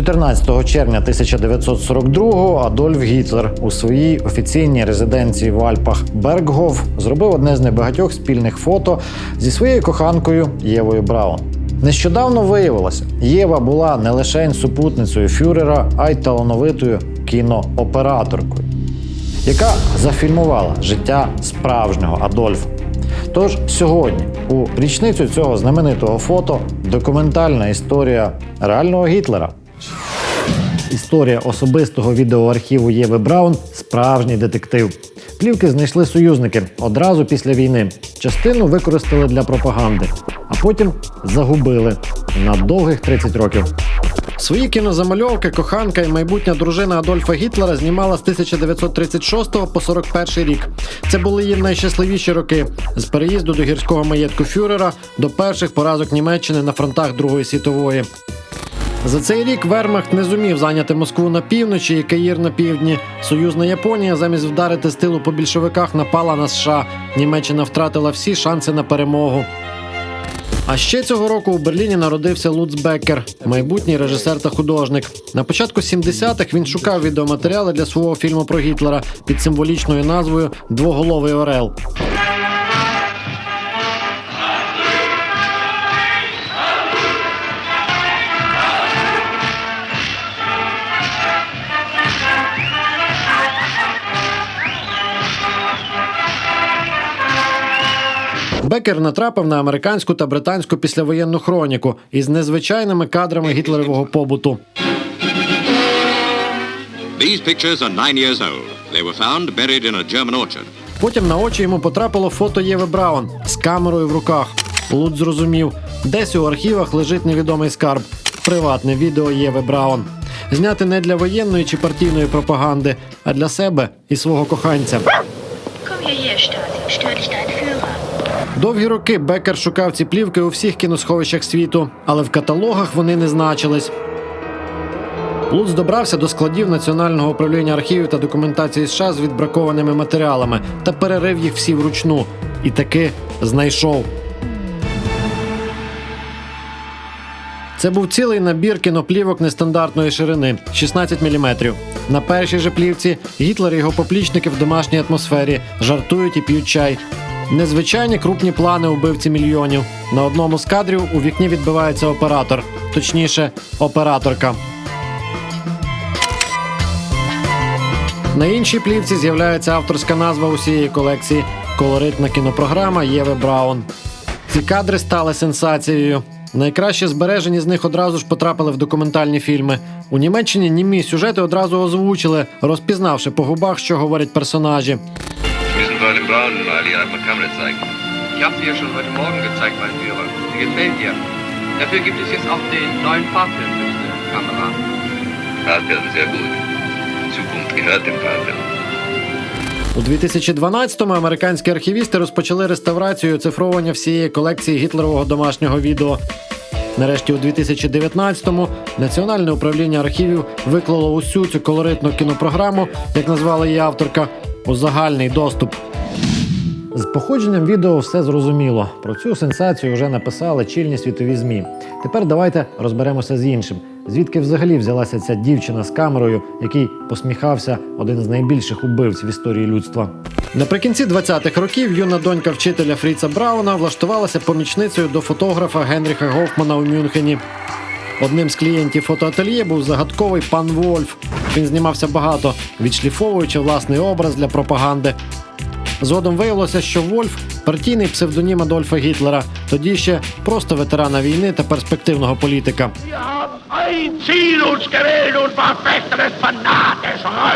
14 червня 1942-го Адольф Гітлер у своїй офіційній резиденції в Альпах Берггоф зробив одне з небагатьох спільних фото зі своєю коханкою Євою Браун. Нещодавно виявилося, Єва була не лише супутницею фюрера, а й талановитою кінооператоркою, яка зафільмувала життя справжнього Адольфа. Тож сьогодні, у річницю цього знаменитого фото, документальна історія реального Гітлера. Історія особистого відеоархіву Єви Браун справжній детектив. Плівки знайшли союзники одразу після війни. Частину використали для пропаганди, а потім загубили на довгих 30 років. Свої кінозамальовки коханка і майбутня дружина Адольфа Гітлера знімала з 1936 по 41 рік. Це були її найщасливіші роки з переїзду до гірського маєтку фюрера до перших поразок Німеччини на фронтах Другої світової. За цей рік Вермахт не зумів зайняти Москву на півночі і Каїр на півдні. Союзна Японія замість вдарити з тилу по більшовиках напала на США. Німеччина втратила всі шанси на перемогу. А ще цього року у Берліні народився Луц Беккер, майбутній режисер та художник. На початку 70-х він шукав відеоматеріали для свого фільму про Гітлера під символічною назвою Двоголовий Орел. Беккер натрапив на американську та британську післявоєнну хроніку із незвичайними кадрами гітлерового побуту. These pictures are nine years old. They were found buried in a German orchard. Потім на очі йому потрапило фото Єви Браун з камерою в руках. Лут зрозумів, десь у архівах лежить невідомий скарб приватне відео Єви Браун. Зняти не для воєнної чи партійної пропаганди, а для себе і свого коханця. Komm hierher, Stasi. Stör dich dein Führer. Довгі роки Беккер шукав ці плівки у всіх кіносховищах світу, але в каталогах вони не значились. Луц добрався до складів Національного управління архівів та документації США з відбракованими матеріалами та перерив їх всі вручну. І таки знайшов. Це був цілий набір кіноплівок нестандартної ширини 16 мм. На першій же плівці Гітлер і його поплічники в домашній атмосфері жартують і п'ють чай. Незвичайні крупні плани убивці мільйонів. На одному з кадрів у вікні відбивається оператор, точніше, операторка. На іншій плівці з'являється авторська назва усієї колекції колоритна кінопрограма Єви Браун. Ці кадри стали сенсацією. Найкраще збережені з них одразу ж потрапили в документальні фільми. У Німеччині німі сюжети одразу озвучили, розпізнавши по губах, що говорять персонажі. Braunen mal die alte Kamera zeigen. Ich habe sie ja schon heute Morgen gezeigt, mein Führer. Sie gefällt dir. Dafür gibt es jetzt auch den neuen Fahrfilm für diese Kamera. Fahrfilm, sehr gut. Zukunft gehört dem Fahrfilm. У 2012-му американські архівісти розпочали реставрацію і оцифровування всієї колекції гітлерового домашнього відео. Нарешті, у 2019-му Національне управління архівів виклало усю цю колоритну кінопрограму, як назвала її авторка, у загальний доступ. З походженням відео все зрозуміло. Про цю сенсацію вже написали чільні світові змі. Тепер давайте розберемося з іншим. Звідки взагалі взялася ця дівчина з камерою, який посміхався один з найбільших убивць в історії людства. Наприкінці 20-х років юна донька вчителя Фріца Брауна влаштувалася помічницею до фотографа Генріха Гофмана у Мюнхені. Одним з клієнтів фотоательє був загадковий пан Вольф. Він знімався багато, відшліфовуючи власний образ для пропаганди. Згодом виявилося, що Вольф партійний псевдонім Адольфа Гітлера, тоді ще просто ветерана війни та перспективного політика.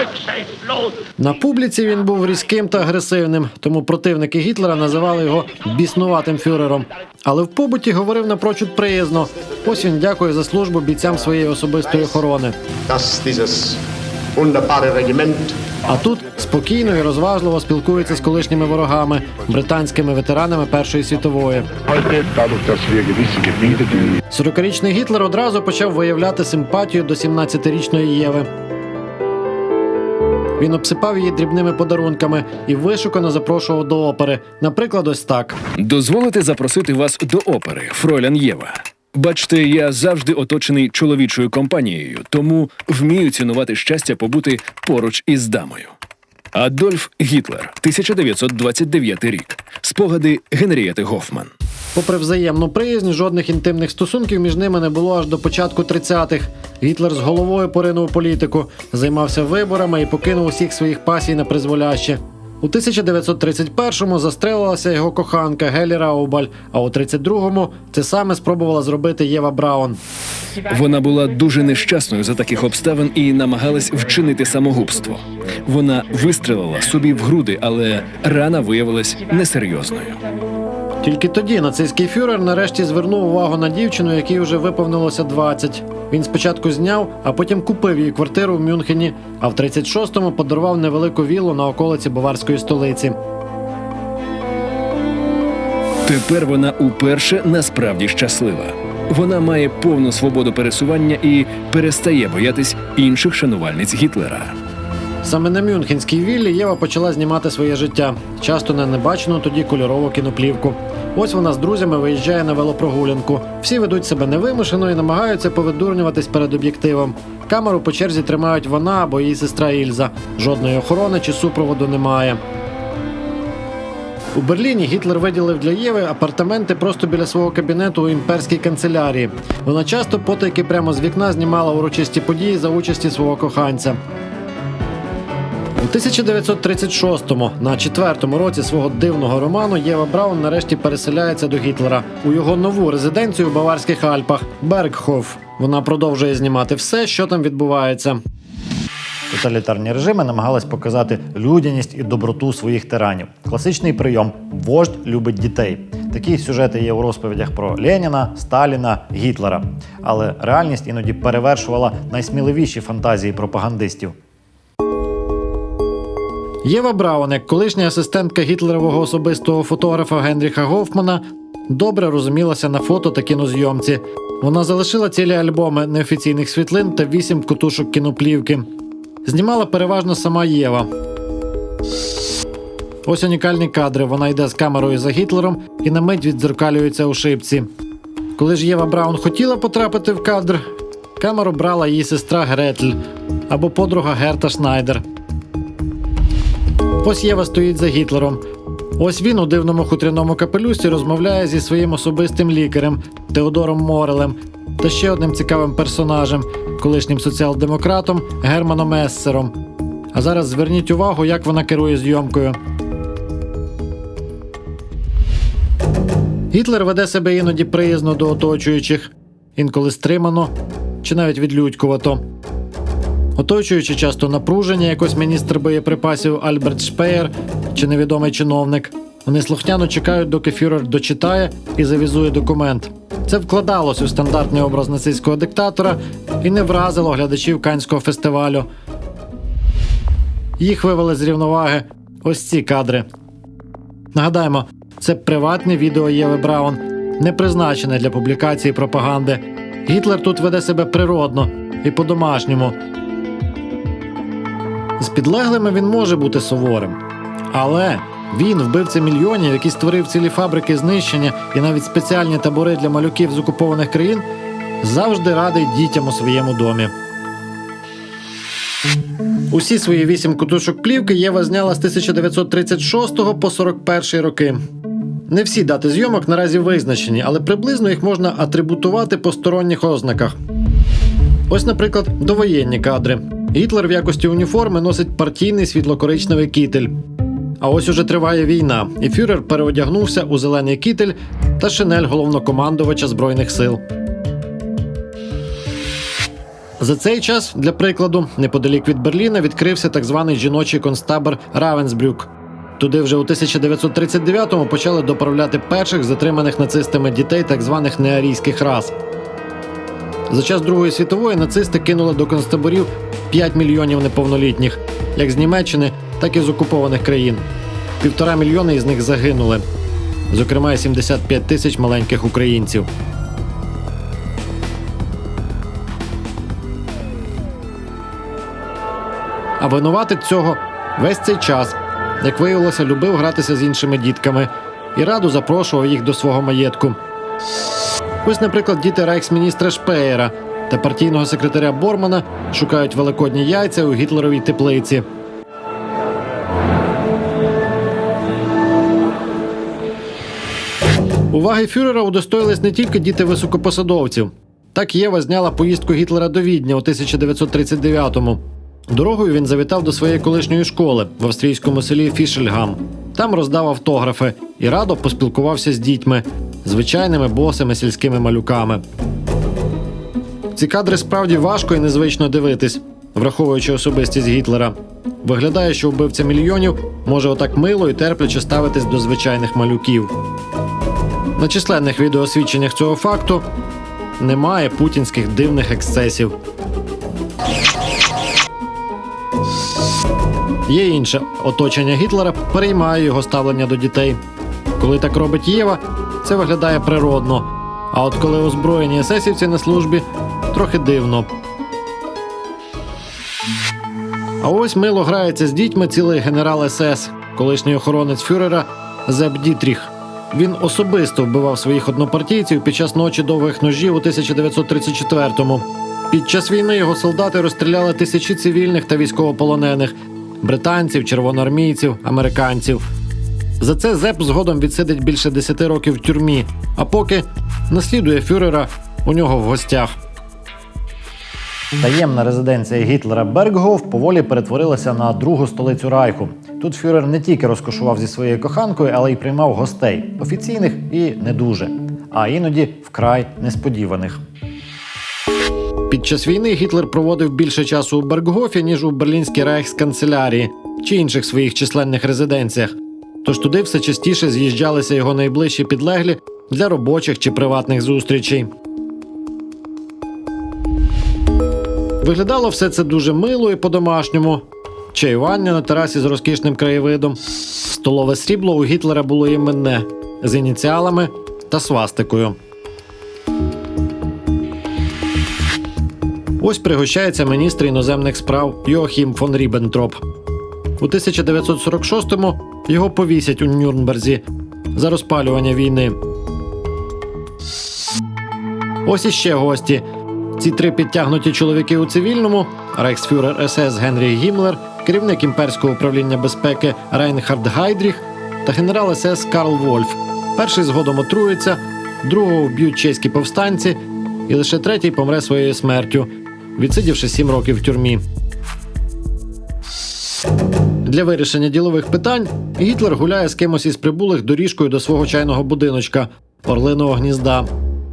Rücksichtslos. На публіці він був різким та агресивним, тому противники Гітлера називали його біснуватим фюрером. Але в побуті говорив напрочуд приязно. Ось він дякує за службу бійцям своєї особистої охорони. А тут спокійно і розважливо спілкується з колишніми ворогами, британськими ветеранами Першої світової. Heute, dadurch, dass wir gewisse Gebiete, die 40-річний Гітлер одразу почав виявляти симпатію до 17-річної Єви. Він обсипав її дрібними подарунками і вишукано запрошував до опери. Наприклад, ось так. Дозволите запросити вас до опери, Фролян Єва. Бачте, я завжди оточений чоловічою компанією, тому вмію цінувати щастя побути поруч із дамою. Адольф Гітлер, 1929 рік. Спогади Генрієти Гофман. Попри взаємну приязнь, жодних інтимних стосунків між ними не було аж до початку 30-х. Гітлер з головою поринув політику, займався виборами і покинув усіх своїх пасій на призволяще. У 1931-му застрелилася його коханка Гелі Раубаль, а у 32-му це саме спробувала зробити Єва Браун. Вона була дуже нещасною за таких обставин і намагалась вчинити самогубство. Вона вистрелила собі в груди, але рана виявилась несерйозною. Тільки тоді нацистський фюрер нарешті звернув увагу на дівчину, якій вже виповнилося 20. Він спочатку зняв, а потім купив її квартиру в Мюнхені, а в 36-му подарував невелику віллу на околиці баварської столиці. Тепер вона уперше насправді щаслива. Вона має повну свободу пересування і перестає боятись інших шанувальниць Гітлера. Саме на Мюнхенській віллі Єва почала знімати своє життя, часто на небачену тоді кольорову кіноплівку. Ось вона з друзями виїжджає на велопрогулянку. Всі ведуть себе невимушено і намагаються повидурнюватись перед об'єктивом. Камеру по черзі тримають вона або її сестра Ільза. Жодної охорони чи супроводу немає. У Берліні Гітлер виділив для Єви апартаменти просто біля свого кабінету у імперській канцелярії. Вона часто потайки прямо з вікна знімала урочисті події за участі свого коханця. У 1936-му, на четвертому році свого дивного роману, Єва Браун нарешті переселяється до Гітлера у його нову резиденцію в Баварських Альпах Бергхоф. Вона продовжує знімати все, що там відбувається. Тоталітарні режими намагались показати людяність і доброту своїх тиранів. Класичний прийом вождь любить дітей. Такі сюжети є у розповідях про Леніна, Сталіна, Гітлера. Але реальність іноді перевершувала найсміливіші фантазії пропагандистів. Єва Браун, як колишня асистентка гітлерового особистого фотографа Генріха Гофмана, добре розумілася на фото та кінозйомці. Вона залишила цілі альбоми неофіційних світлин та вісім кутушок кіноплівки. Знімала переважно сама Єва. Ось унікальні кадри. Вона йде з камерою за Гітлером і на мить віддзеркалюється у шибці. Коли ж Єва Браун хотіла потрапити в кадр, камеру брала її сестра Гретль або подруга Герта Шнайдер. Ось Єва стоїть за Гітлером. Ось він у дивному хутряному капелюсі розмовляє зі своїм особистим лікарем Теодором Морелем та ще одним цікавим персонажем, колишнім соціал-демократом Германом Ессером. А зараз зверніть увагу, як вона керує зйомкою. Гітлер веде себе іноді приязно до оточуючих, інколи стримано чи навіть відлюдькувато. Оточуючи часто напруження, якось міністр боєприпасів Альберт Шпеєр чи невідомий чиновник. Вони слухняно чекають, доки фюрер дочитає і завізує документ. Це вкладалось у стандартний образ нацистського диктатора і не вразило глядачів Канського фестивалю. Їх вивели з рівноваги ось ці кадри. Нагадаємо, це приватне відео Єви Браун, не призначене для публікації пропаганди. Гітлер тут веде себе природно і по-домашньому. З підлеглими він може бути суворим. Але він, вбивця мільйонів, який створив цілі фабрики знищення і навіть спеціальні табори для малюків з окупованих країн, завжди радий дітям у своєму домі. Усі свої вісім кутушок плівки Єва зняла з 1936 по 41 роки. Не всі дати зйомок наразі визначені, але приблизно їх можна атрибутувати по сторонніх ознаках. Ось, наприклад, довоєнні кадри. Гітлер в якості уніформи носить партійний світлокоричневий кітель. А ось уже триває війна, і фюрер переодягнувся у зелений кітель та шинель головнокомандувача Збройних сил. За цей час, для прикладу, неподалік від Берліна відкрився так званий жіночий концтабор Равенсбрюк. Туди вже у 1939-му почали доправляти перших затриманих нацистами дітей так званих неарійських рас. За час Другої світової нацисти кинули до концтаборів 5 мільйонів неповнолітніх, як з Німеччини, так і з окупованих країн. Півтора мільйони із них загинули, зокрема, і 75 тисяч маленьких українців. А винуватець цього весь цей час, як виявилося, любив гратися з іншими дітками і раду запрошував їх до свого маєтку. Ось, наприклад, діти рейхсміністра Шпеєра та партійного секретаря Бормана шукають великодні яйця у гітлеровій теплиці. Уваги фюрера удостоїлись не тільки діти високопосадовців. Так Єва зняла поїздку Гітлера до Відня у 1939-му. Дорогою він завітав до своєї колишньої школи в австрійському селі Фішельгам. Там роздав автографи і радо поспілкувався з дітьми, звичайними босими сільськими малюками. Ці кадри справді важко і незвично дивитись, враховуючи особистість Гітлера. Виглядає, що вбивця мільйонів може отак мило і терпляче ставитись до звичайних малюків. На численних відеосвідченнях цього факту немає путінських дивних ексцесів. Є інше оточення Гітлера переймає його ставлення до дітей. Коли так робить Єва, це виглядає природно. А от коли озброєні есесівці на службі, трохи дивно. А ось мило грається з дітьми цілий генерал СС, колишній охоронець фюрера Зеп Дітріх. Він особисто вбивав своїх однопартійців під час ночі довгих ножів у 1934-му. Під час війни його солдати розстріляли тисячі цивільних та військовополонених британців, червоноармійців, американців. За це Зеп згодом відсидить більше 10 років в тюрмі, а поки наслідує фюрера у нього в гостях. Таємна резиденція Гітлера Берггоф поволі перетворилася на другу столицю Райху. Тут фюрер не тільки розкошував зі своєю коханкою, але й приймав гостей офіційних і не дуже, а іноді вкрай несподіваних. Під час війни Гітлер проводив більше часу у Берггофі, ніж у берлінській рейхсканцелярії чи інших своїх численних резиденціях. Тож туди все частіше з'їжджалися його найближчі підлеглі для робочих чи приватних зустрічей. Виглядало все це дуже мило і по-домашньому. Чаювання на терасі з розкішним краєвидом. Столове срібло у Гітлера було іменне з ініціалами та свастикою. Ось пригощається міністр іноземних справ Йохім фон Ріббентроп. У 1946-му його повісять у Нюрнберзі за розпалювання війни. Ось іще гості. Ці три підтягнуті чоловіки у цивільному: рейхсфюрер СС Генріх Гіммлер, керівник імперського управління безпеки Рейнхард Гайдріх та генерал СС Карл Вольф. Перший згодом отрується, другого вб'ють чеські повстанці, і лише третій помре своєю смертю, відсидівши сім років в тюрмі. Для вирішення ділових питань Гітлер гуляє з кимось із прибулих доріжкою до свого чайного будиночка Орлиного гнізда.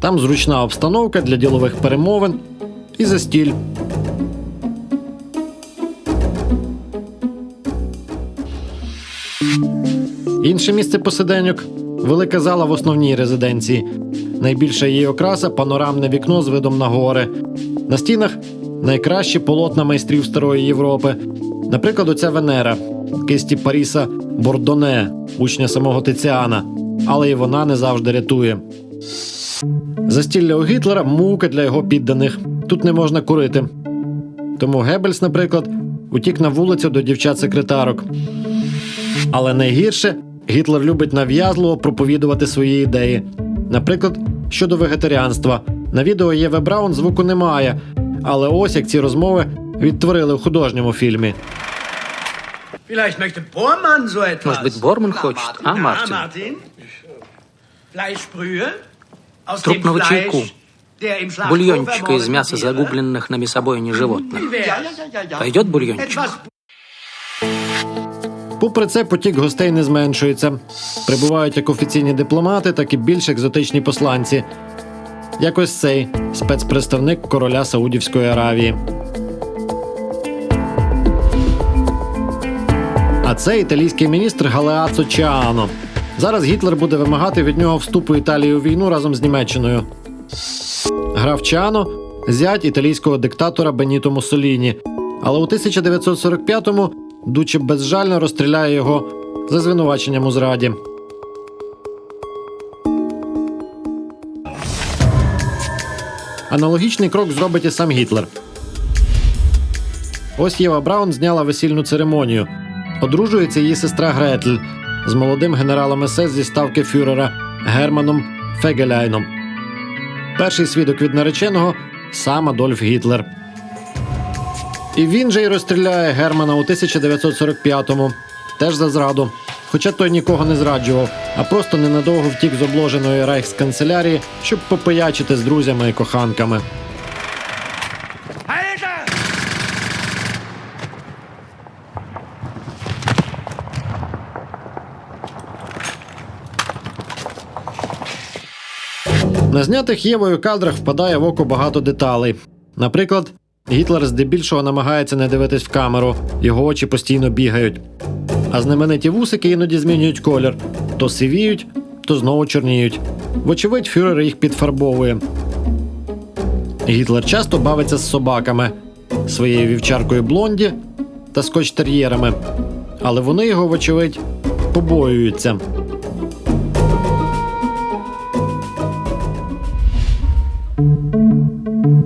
Там зручна обстановка для ділових перемовин і застіль. Інше місце посиденьок велика зала в основній резиденції. Найбільша її окраса панорамне вікно з видом на гори. На стінах найкращі полотна майстрів Старої Європи. Наприклад, оця Венера, кисті Паріса Бордоне, учня самого Тиціана. Але і вона не завжди рятує. Застілля у Гітлера мука для його підданих. Тут не можна курити. Тому Геббельс, наприклад, утік на вулицю до дівчат-секретарок. Але найгірше Гітлер любить нав'язливо проповідувати свої ідеї. Наприклад, щодо вегетаріанства. На відео Єве Браун звуку немає, але ось як ці розмови відтворили в художньому фільмі. Vielleicht möchte Bormann so etwas. Может быть, Борман хочет, а, Ja, Мартин? Martin? Fleischbrühe aus Трупного dem Fleisch, чайку. der im Schlachthof Бульончика из ermordeten мяса Tiere. загубленных нами собой не животных. Wie wär's? Пойдет бульончик? Etwas Попри це, потік гостей не зменшується. Прибувають як офіційні дипломати, так і більш екзотичні посланці. Як ось цей спецпредставник короля Саудівської Аравії. А це італійський міністр Галеацо Чаано. Зараз Гітлер буде вимагати від нього вступу Італії у війну разом з Німеччиною. Граф Чаано зять італійського диктатора Беніто Муссоліні. Але у 1945-му Дуче безжально розстріляє його за звинуваченням у зраді. Аналогічний крок зробить і сам Гітлер. Ось Єва Браун зняла весільну церемонію. Одружується її сестра Гретль з молодим генералом СС зі ставки фюрера Германом Фегеляйном. Перший свідок від нареченого сам Адольф Гітлер. І він же й розстріляє Германа у 1945-му, теж за зраду. Хоча той нікого не зраджував, а просто ненадовго втік з обложеної рейхсканцелярії, щоб попиячити з друзями і коханками. На знятих Євою кадрах впадає в око багато деталей. Наприклад, Гітлер здебільшого намагається не дивитись в камеру, його очі постійно бігають. А знамениті вусики іноді змінюють колір: то сивіють, то знову чорніють. Вочевидь, фюрер їх підфарбовує. Гітлер часто бавиться з собаками, своєю вівчаркою блонді та скотч-тер'єрами. Але вони його, вочевидь, побоюються.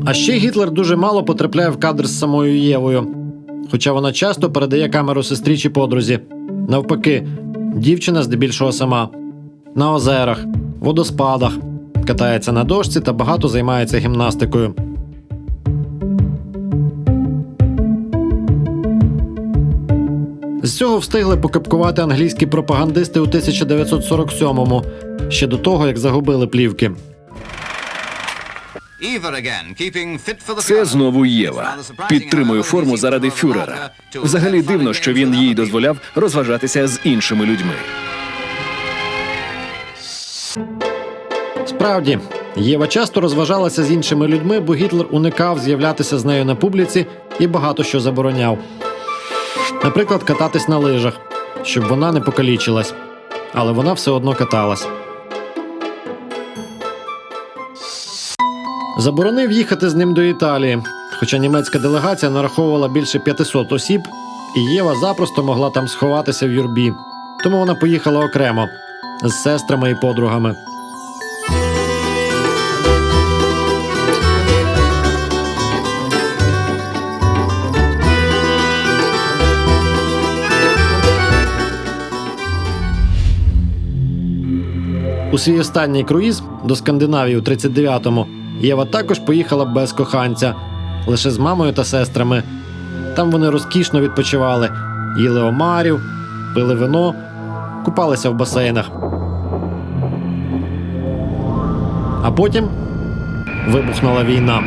А ще Гітлер дуже мало потрапляє в кадр з самою Євою, хоча вона часто передає камеру сестрі чи подрузі. Навпаки, дівчина здебільшого сама. На озерах, водоспадах, катається на дошці та багато займається гімнастикою. З цього встигли покапкувати англійські пропагандисти у 1947-му, ще до того, як загубили плівки. Це знову Єва. Підтримує форму заради фюрера. Взагалі дивно, що він їй дозволяв розважатися з іншими людьми. Справді, Єва часто розважалася з іншими людьми, бо Гітлер уникав з'являтися з нею на публіці і багато що забороняв. Наприклад, кататись на лижах, щоб вона не покалічилась. Але вона все одно каталась. Заборонив їхати з ним до Італії, хоча німецька делегація нараховувала більше 500 осіб, і Єва запросто могла там сховатися в юрбі. Тому вона поїхала окремо з сестрами і подругами. У свій останній круїз до Скандинавії у 39-му Єва також поїхала без коханця, лише з мамою та сестрами. Там вони розкішно відпочивали, їли омарів, пили вино, купалися в басейнах. А потім вибухнула війна.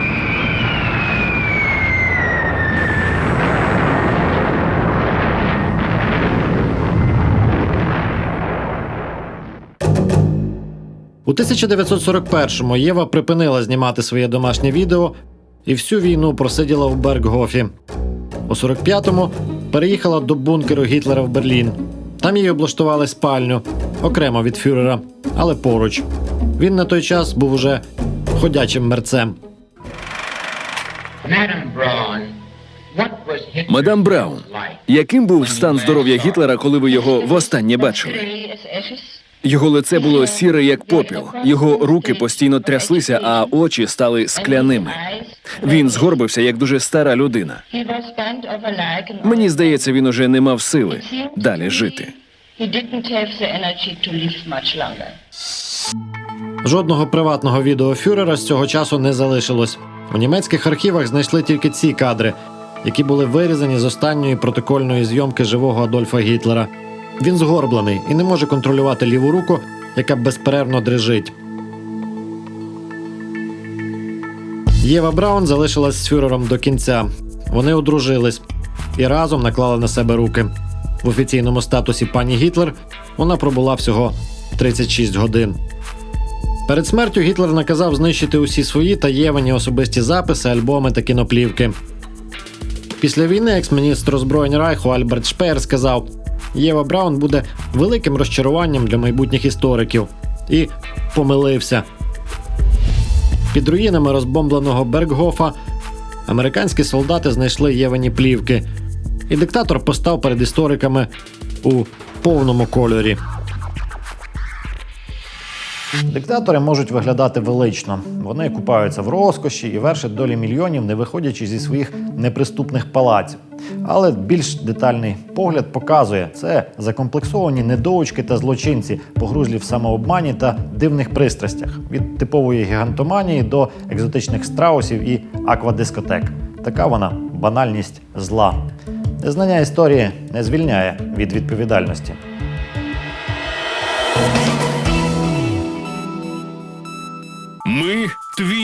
У 1941-му Єва припинила знімати своє домашнє відео і всю війну просиділа в Берггофі. У 45-му переїхала до бункеру Гітлера в Берлін. Там їй облаштували спальню окремо від фюрера, але поруч. Він на той час був уже ходячим мерцем. Мадам Браун, яким був стан здоров'я Гітлера, коли ви його востаннє бачили? Його лице було сіре, як попіл. Його руки постійно тряслися, а очі стали скляними. Він згорбився як дуже стара людина. Мені здається, він уже не мав сили далі жити. Жодного приватного відео фюрера з цього часу не залишилось. У німецьких архівах знайшли тільки ці кадри, які були вирізані з останньої протокольної зйомки живого Адольфа Гітлера. Він згорблений і не може контролювати ліву руку, яка безперервно дрижить. Єва Браун залишилась з фюрером до кінця. Вони одружились і разом наклали на себе руки. В офіційному статусі пані Гітлер вона пробула всього 36 годин. Перед смертю Гітлер наказав знищити усі свої та Євані особисті записи, альбоми та кіноплівки. Після війни екс-міністр озброєнь Райху Альберт Шпеєр сказав: Єва Браун буде великим розчаруванням для майбутніх істориків. І помилився. Під руїнами розбомбленого Берггофа американські солдати знайшли Євані плівки, і диктатор постав перед істориками у повному кольорі. Диктатори можуть виглядати велично. Вони купаються в розкоші і вершать долі мільйонів, не виходячи зі своїх неприступних палаців. Але більш детальний погляд показує, це закомплексовані недоучки та злочинці, погрузлі в самообмані та дивних пристрастях від типової гігантоманії до екзотичних страусів і аквадискотек. Така вона банальність зла. Незнання історії не звільняє від відповідальності.